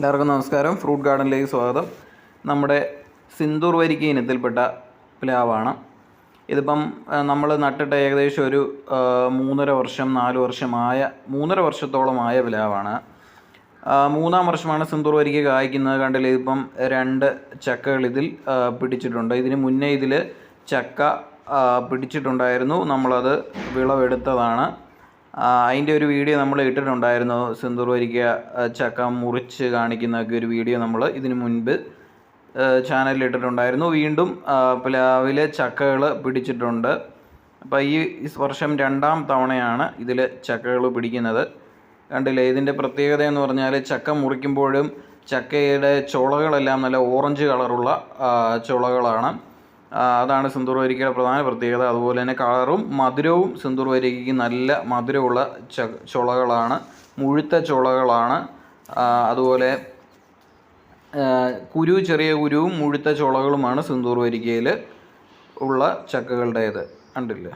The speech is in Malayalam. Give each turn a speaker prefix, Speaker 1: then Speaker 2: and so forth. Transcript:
Speaker 1: എല്ലാവർക്കും നമസ്കാരം. ഫ്രൂട്ട് ഗാർഡനിലേക്ക് സ്വാഗതം. നമ്മുടെ സിന്ദൂർ വരിക്ക ഇനത്തിൽപ്പെട്ട പ്ലാവാണ്. ഇതിപ്പം നമ്മൾ നട്ടിട്ട് ഏകദേശം ഒരു മൂന്നര വർഷം നാല് വർഷമായ മൂന്നര വർഷത്തോളമായ പ്ലാവാണ്. മൂന്നാം വർഷമാണ് സിന്ദൂർ വരിക്ക കായ്ക്കുന്നത്. കണ്ടില്ല ഇതിപ്പം രണ്ട് ചക്കകൾ ഇതിൽ പിടിച്ചിട്ടുണ്ട്. ഇതിന് മുന്നേ ഇതിൽ ചക്ക പിടിച്ചിട്ടുണ്ടായിരുന്നു. നമ്മളത് വിളവെടുത്തതാണ്. അതിന്റെ ഒരു വീഡിയോ നമ്മൾ ഇട്ടിട്ടുണ്ടായിരുന്നു. സിന്ദൂർ വരിക്ക ചക്ക മുറിച്ച് കാണിക്കുന്നൊക്കെ ഒരു വീഡിയോ നമ്മൾ ഇതിനു മുൻപ് ചാനലിൽ ഇട്ടിട്ടുണ്ടായിരുന്നു. വീണ്ടും പ്ലാവിലെ ചക്കകൾ പിടിച്ചിട്ടുണ്ട്. അപ്പോൾ ഈ വർഷം രണ്ടാം തവണയാണ് ഇതിൽ ചക്കകൾ പിടിക്കുന്നത്. കണ്ടില്ലേ? ഇതിന്റെ പ്രത്യേകത എന്ന് പറഞ്ഞാൽ ചക്ക മുറിക്കുമ്പോഴും ചക്കയുടെ ചുളകളെല്ലാം നല്ല ഓറഞ്ച് കളറുള്ള ചുളകളാണ്. അതാണ് സിന്ദൂർ വരിക്കയുടെ പ്രധാന പ്രത്യേകത. അതുപോലെ തന്നെ കളറും മധുരവും സിന്ദൂർ വരിക്കയ്ക്ക് നല്ല മധുരമുള്ള ച ചുളകളാണ്. മുഴുത്ത ചുളകളാണ്. അതുപോലെ കുരു ചെറിയ കുരുവും മുഴുത്ത ചുളകളുമാണ് സിന്ദൂർ വരിക്കയിൽ ഉള്ള ചക്കകളുടേത്. കണ്ടില്ലേ?